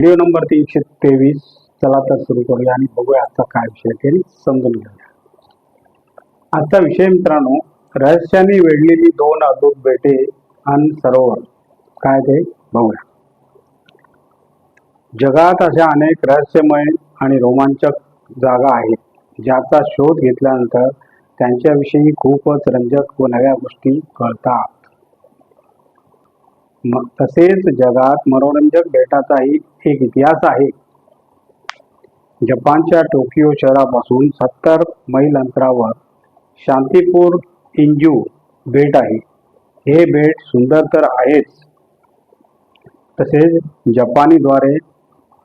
Video number तीनशे तेवीस. चला तर सुरू करूया आणि बघूया आजचा काय विषय ते समजून घेऊया. आजचा विषय मित्रांनो रहस्याने वेढलेली दोन अद्भुत बेटे आणि सरोवर. काय ते? बघूया. जगात अशा अनेक रहस्यमय आणि रोमांचक जागा आहेत ज्याचा शोध घेतल्यानंतर त्यांच्याविषयी खूपच रंजक व नव्या गोष्टी कळतात. तसेच जगात मनोरंजक बेटाचाही एक इतिहास आहे. जपानच्या टोकियो शहरापासून सत्तर मैल अंतरावर शांतीपूर इंजू बेट आहे. हे बेट सुंदर तर आहेच. तसेच जपानीद्वारे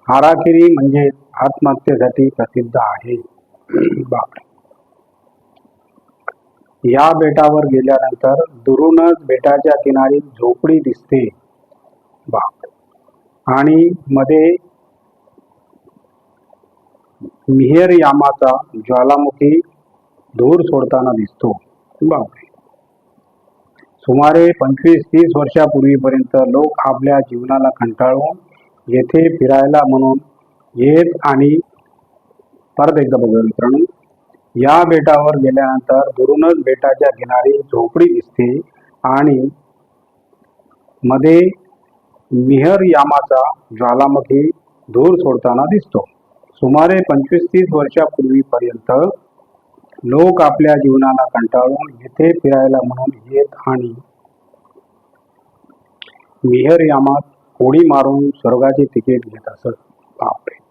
हाराकिरी म्हणजे आत्महत्येसाठी प्रसिद्ध आहे. बापरे! या बेटावर गेल्यानंतर दुरूनच बेटाच्या किनारी झोपडी दिसते. बाप आणि मध्ये मिहेर यामाचा ज्वालामुखी धूर सोडताना दिसतो. बापरे सुमारे पंचवीस तीस वर्षापूर्वीपर्यंत लोक आपल्या जीवनाला कंटाळून येथे फिरायला म्हणून येत आणि परत एकदा बघूया मित्रांनो. या बेटावर गेल्यानंतर दुरूनच बेटाच्या किनारी झोपडी दिसते आणि मध्ये मिहर यामाचा ज्वालामुखी धूर सोडताना दिसतो. सुमारे पंचवीस तीस वर्षापूर्वीपर्यंत लोक आपल्या जीवनाला कंटाळून येथे फिरायला म्हणून येत आणि मिहर यामात उडी मारून स्वर्गाचे तिकीट घेत असत. बापरे.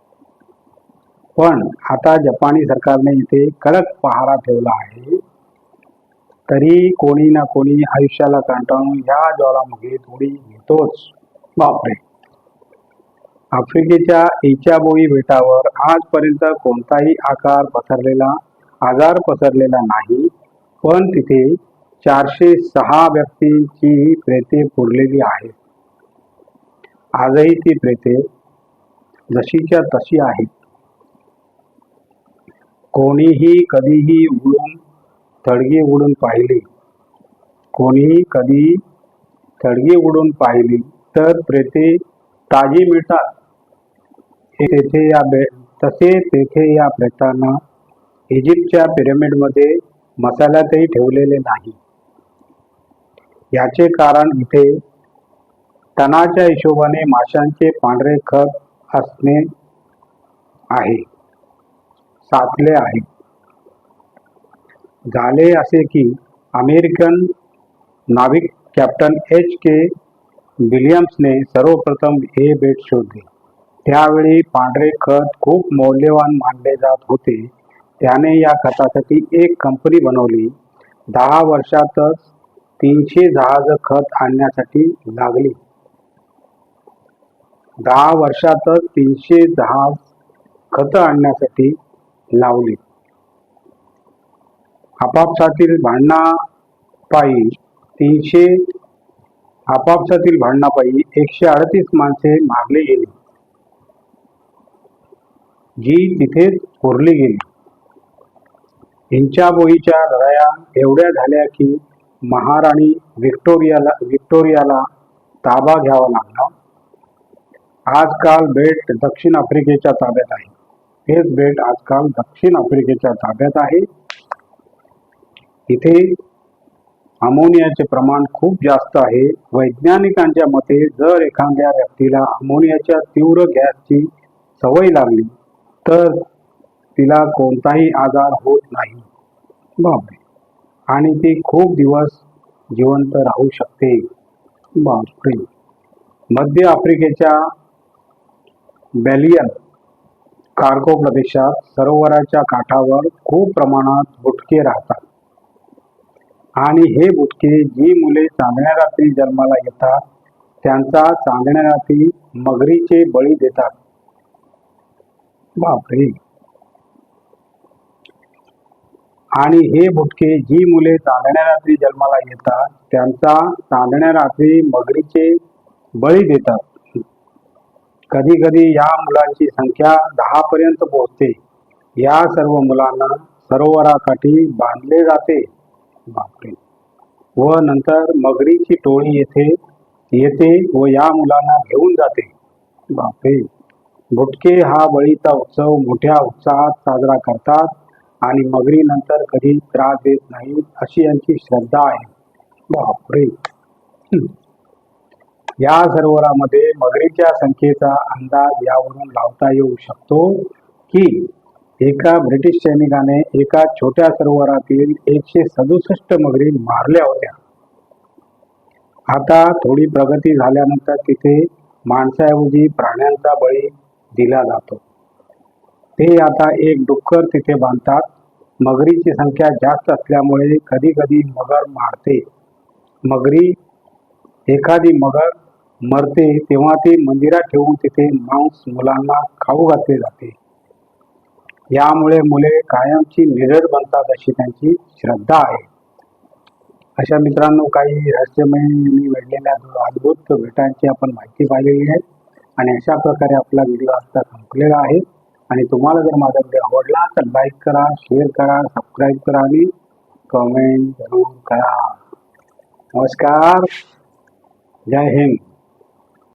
पण आता जपानी सरकारने इथे कडक पहारा ठेवला आहे. तरी कोणी ना कोणी आयुष्याला कंटाळून या ज्वालामुखीत उडी घेतोच. बापरे. आफ्रिकेच्या इचाबोई बेटावर आजपर्यंत कोणताही आकार पसरलेला आजार पसरलेला नाही. पण तिथे चारशे सहा व्यक्तींची प्रेते पुरलेली आहेत. आजही ती प्रेते जशीच्या तशी आहेत. कोणीही कधीही उडून थडगी उडून पाहिली. कोणीही कधी थडगी उडून पाहिली तर प्रेते ताजी मिळतात. तेथे या बे तसे तेथे या प्रेतांना इजिप्तच्या पिरामिडमध्ये मसाल्यातही ठेवलेले नाही. याचे कारण इथे तणाच्या हिशोबाने माशांचे पांढरे खत असणे आहे. साधले आहे. झाले असे की अमेरिकन नाविक कॅप्टन एच के विलियम्सने सर्वप्रथम हे बेट शोधले. त्यावेळी पांढरे खत खूप मौल्यवान मानले जात होते. त्याने या खतासाठी एक कंपनी बनवली. दहा वर्षातच तीनशे जहाज खत आणण्यासाठी लागली. दहा वर्षातच तीनशे जहाज खत आणण्यासाठी लावली. आपापसातील भांडणापायी तीनशे आपापसातील भांडणापायी एकशे अडतीस माणसे मारली गेली. जी तिथेच कोरली गेली. हिंचाबोईच्या लढाया एवढ्या झाल्या की महाराणी व्हिक्टोरियाला व्हिक्टोरियाला ताबा घ्यावा लागला. आजकाल बेट दक्षिण आफ्रिकेच्या ताब्यात आहे. हेच बेट आजकाल दक्षिण आफ्रिकेच्या ताब्यात आहे. इथे अमोनियाचे प्रमाण खूप जास्त आहे. वैज्ञानिकांच्या मते जर एखाद्या व्यक्तीला अमोनियाच्या तीव्र गॅसची सवय लागली तर तिला कोणताही आजार होत नाही. बापरे! आणि ती खूप दिवस जिवंत राहू शकते. बापरे! मध्य आफ्रिकेच्या बॅलियन कार्गो प्रदेशात सरोवराच्या काठावर खूप प्रमाणात बुटके राहतात. आणि हे बुटके जी मुले चांदण्या रात्री जन्माला येतात त्यांचा चांदण्या रात्री मगरीचे बळी देतात. बापरे! आणि हे बुटके जी मुले चांदण्या रात्री जन्माला येतात त्यांचा चांदण्या रात्री मगरीचे बळी देतात. कधी कधी या मुलांची संख्या दहा पर्यंत पोहोचते. या सर्व मुलांना सरोवराकाठी बांधले जाते. बापरे. व नंतर मगरीची टोळी येथे येते व या मुलांना घेऊन जाते. बापरे. भुटके हा बळीचा उत्सव मोठ्या उत्साहात साजरा करतात आणि मगरी नंतर कधी त्रास देत नाही अशी यांची श्रद्धा आहे. बापरे. या सरोवरामध्ये मगरीच्या संख्येचा अंदाज यावरून लावता येऊ शकतो की एका ब्रिटिश सैनिकाने एका छोट्या सरोवरातील एकशे सदुसष्ट मगरी मारल्या होत्या. आता थोडी प्रगती झाल्यानंतर तिथे माणसाऐवजी प्राण्यांचा बळी दिला जातो. ते आता एक डुक्कर तिथे बांधतात. मगरीची संख्या जास्त असल्यामुळे कधी कधी मगर मारते. मगरी एखादी मगर मरते तेव्हा ते मंदिरात ठेवून तिथे मांस मुलांना खाऊ घातले जाते. यामुळे मुले कायमची निरड बनतात अशी त्यांची श्रद्धा आहे. अशा मित्रांनो काही रहस्यमय मी वेढलेल्या अद्भुत भेटांची आपण माहिती पाहिलेली आहे आणि अशा प्रकारे आपला व्हिडिओ आता संपलेला आहे. आणि तुम्हाला जर माझा व्हिडिओ आवडला तर लाईक करा शेअर करा सबस्क्राईब करा आणि कमेंट जरूर करा. नमस्कार. जय हिंद.